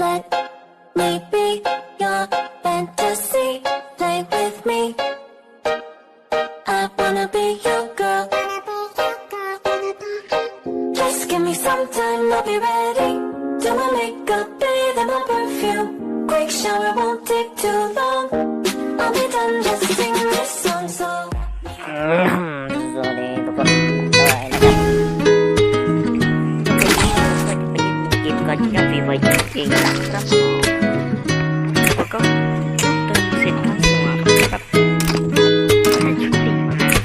Let me be your fantasy. Play with me. I wanna be your girl. Just give me some time, I'll be ready. Do my makeup, bathe in my perfume. Quick shower won't take too long. I'll be done, just sing this song. So. ว้จริงๆนะครับแล้วก็ตึงสินทั้งหัวครับให้ชุดดีมาก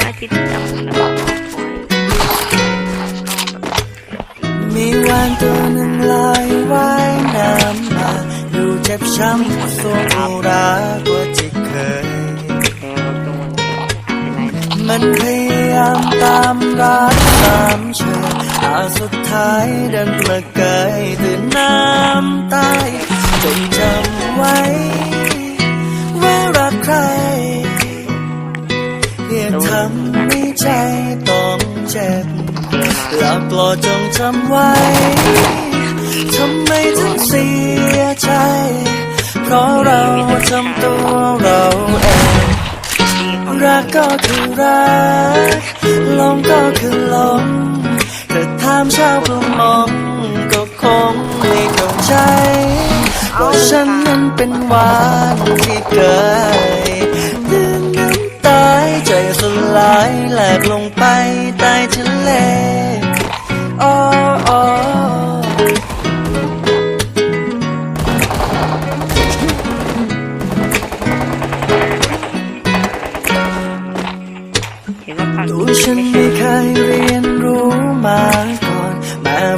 การติดตามนะครับมีวานตัวหนึ่งลอยว่ายน้ำมาดูเจ็บช้ำสวงอรากว่าที่เคย มันพยายามตามรักตามเชิญ แต่สุดท้ายดันมาเกยตื่นน้ำตายจงจำไว้ ว่ารักใครอย่าทำให้ใจต้องเจ็บและโปรดจงจำไว้ ทำไมถึงเสียใจ เพราะเราทำตัวเราเอง รักก็คือรักหลงก็คือหลงามชาวประมงก็คงไม่เข้าใจว่าฉันนั้นเป็นหวานที่เกยดื่มน้ำตายใจสลายแหลกลงไปใต้ทะเลโอ้โอ้เห็นว่าพังตัวฉันไม่เคยเรียนรู้มาก่อนแม้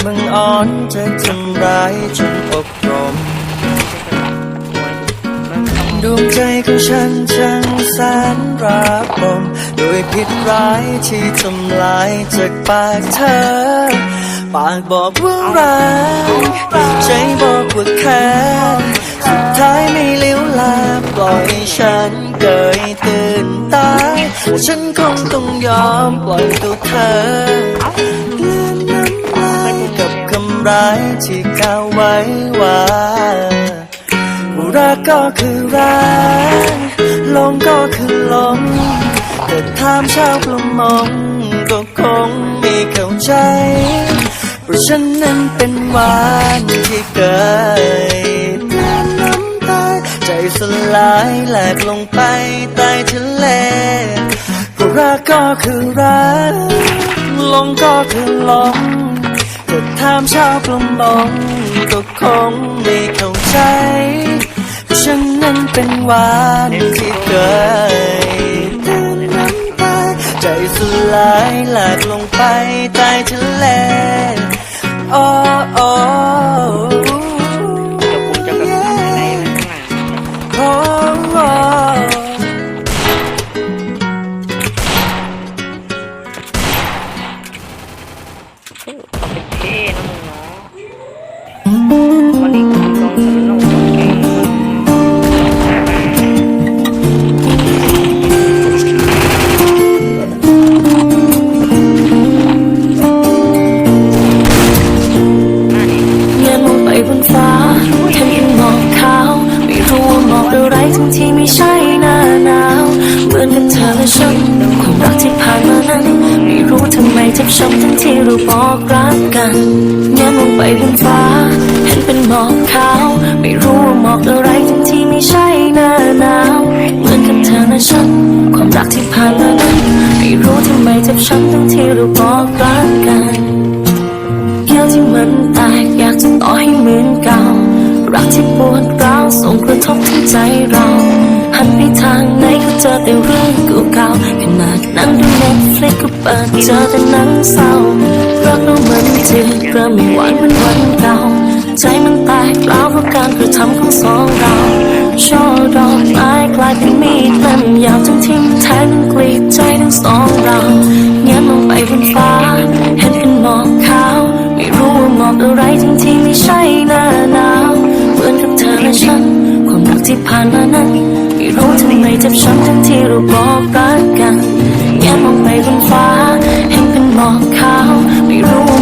บังอ่อนจะทำร้ายจนอบรมดวงใจของฉันช่างแสนรักบมด้วยพิษร้ายที่ทำลายจากปากเธอ ปากบอกว่ารักใจบอกว่าแค่สุดท้ายไม่เลี้ยวแลปล่อยฉันเกยตื่นตาย ฉันคงต้องยอมปล่อยตัวเธอ ร้ายที่กล่าวไว้ว่ารักก็คือรักลงก็คือลงแต่ถามชาวประมงก็คงไม่เข้าใจเพราะฉันนั้นเป็นหวานที่เกิดน้ำน้ำตาใจสลายแหลกลงไปใต้ทะเลรักก็คือรักลงก็คือลง แต่ถามชาวประมงก็คงไม่เข้าใจฉันนั้นเป็นวานที่เคยตื่น้ำตาใจสลายหลากลงไปใต้ทะเลโอ้ จ็บช้ำทั้งที่เราบอกรักกันแก้วที่มันแตกอยากจะต่อให้เหมือนเก่า รักที่ปวดร้าวส่งกระทบที่ใจเรา หันไปทางไหนก็เจอแต่เรื่องเก่าๆขนาดนั้นดูเน็ตฟลิกก็เปิดเจอแต่หนังเศร้ารักเราเหมือนจืดเริ่มไม่หวานเหมือนวันเก่า ใจมันแตกร้วเพราะการกระทำของสองเราช่อดอกไม้กลายเป็นมีดเล่มยาวจนทิ่มแทงทั้งกลีบใจทั้งสองเราเงียบลงไปบนฟ้า เห็นเป็นหมอกขาว ไม่รู้ว่าหมอกอะไรทั้งที่ไม่ใช่หน้าหนาวเหมือนกับเธอและฉัน ความรักที่ผ่านมานั้นไม่รู้ทำไมเจ็บช้ำทั้งที่เราบอกรักกันเงียบลงไปบนฟ้า เห็นเป็นหมอกขาว ไม่รู้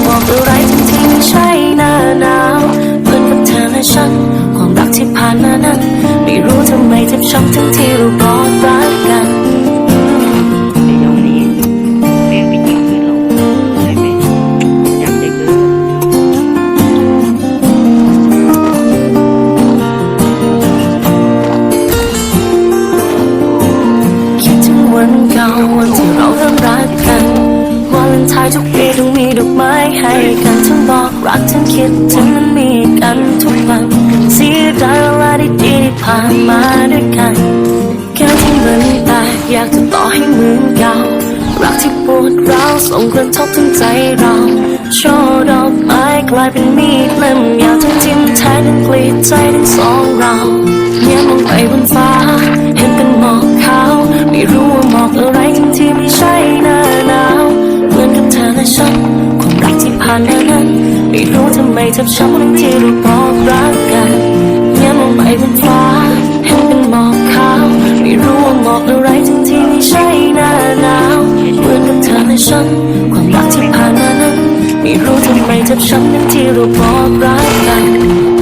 มาด้วยกัน แค่ที่มันแตกอยากจะต่อให้เหมือนเก่า รักที่ปวดร้าวส่งกระทบถึงใจเราช่อดอกไม้กลายเป็นมีดเล่มยาวทั้งทิ่มแทงทั้งกรีดใจทั้งสองเราเนี่ยมองไปบนฟ้า เห็นเป็นหมอกขาวไม่รู้ว่าหมอกอะไรทั้งที่ไม่ใช่หน้าหนาวเหมือนกับเธอและฉันความรักที่ผ่านมานั้นไม่รู้ทำไมเจ็บช้ำทั้งที่ราบอกรั ฉัน ความรักที่ผ่านมานั้น ไม่รู้ทำไมจับช้ำทั้งที่เราบอกรักกัน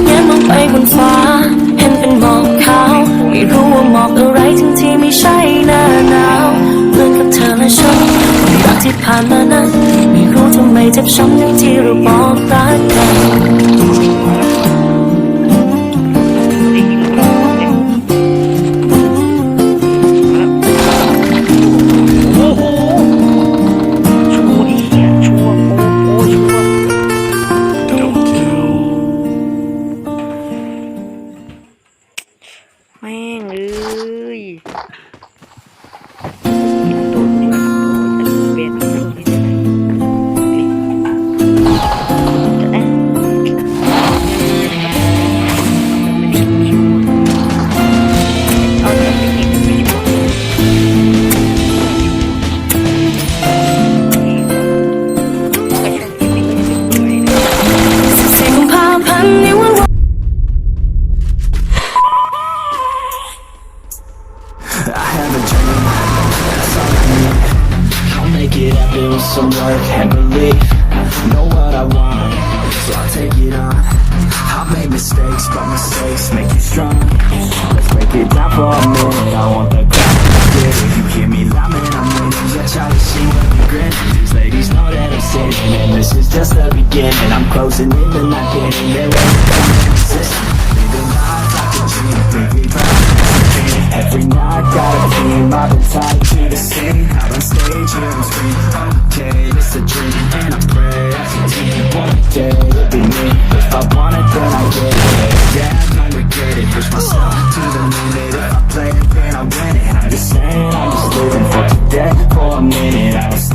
เนี่มองไปบนฟ้า เห็นเป็นหมอกขาว ไม่รู้ว่าหมอกอะไรทั้งที่ไม่ใช่หน้าหนาวเหมือนกับเธอและฉัน ความรักที่ผ่านมานั้น ไม่รู้ทำไมจับช้ำทั้ง I'm closing in, but not getting there. Living life like a dream, think we Every night, got a dream, I've been tied to the scene. Out on stage, here scream Okay, it's a dream, and I pray as a team One day, it'll be me. If I want it, then I get it. Yeah, I don't regret it. Push myself to the limit. If I play it, then I win it I'm just saying, I'm just living for today. For a minute, I don't